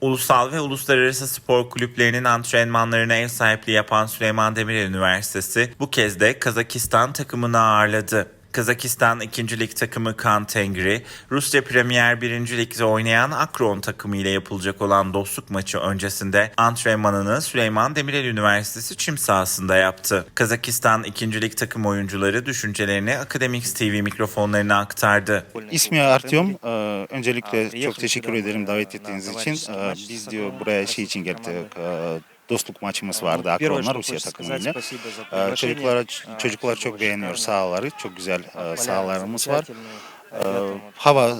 Ulusal ve uluslararası spor kulüplerinin antrenmanlarına ev sahipliği yapan Süleyman Demirel Üniversitesi bu kez de Kazakistan takımını ağırladı. Kazakistan 2. Lig takımı Kan Tengri, Rusya Premier 1. Lig'de oynayan Akron takımı ile yapılacak olan dostluk maçı öncesinde antrenmanını Süleyman Demirel Üniversitesi çim sahasında yaptı. Kazakistan 2. Lig takım oyuncuları düşüncelerini Akademiks TV mikrofonlarına aktardı. İsmi Artyom. Ee, Öncelikle çok teşekkür ederim davet ettiğiniz için. Ee, Biz diyor buraya şey için geldik Ee, Dostluk maçımız vardı Akron'la Rusya takımıyla. Ee, Çocuklar çocuklar çok beğeniyor sahaları. Çok güzel e, sahalarımız var. Ee, Hava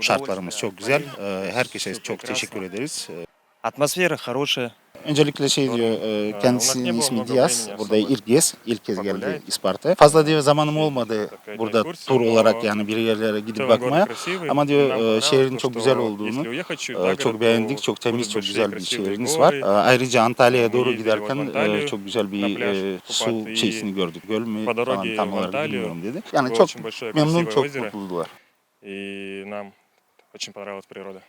şartlarımız çok güzel. Ee, Herkese çok teşekkür ederiz. Ee, Атмосфера хорошая. Öncelikle şey diyor, e, kendisinin ismi Diaz. Burada ilk kez, ilk kez geldi Isparta. Fazla diyor zamanım olmadı burada tur olarak yani bir yerlere gidip bakmaya. Ama diyor e, şehrin çok güzel olduğunu e, çok beğendik. Çok temiz, çok güzel bir şehriniz var. E, Ayrıca Antalya'ya doğru giderken e, çok güzel bir e, su şeysini gördük. Göl mü falan tam olarak bilmiyorum dedi. Yani çok memnun, çok mutlular. И нам очень понравилась природа.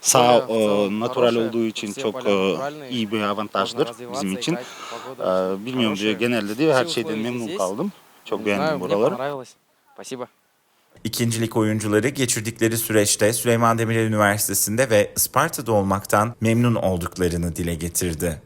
Sağ e, natural olduğu için çok e, iyi bir avantajdır bizim için. E, bilmiyorum diye genelde değil her şeyden memnun kaldım. Çok beğendim buraları. İkincilik oyuncuları geçirdikleri süreçte Süleyman Demirel Üniversitesi'nde ve Isparta'da olmaktan memnun olduklarını dile getirdi.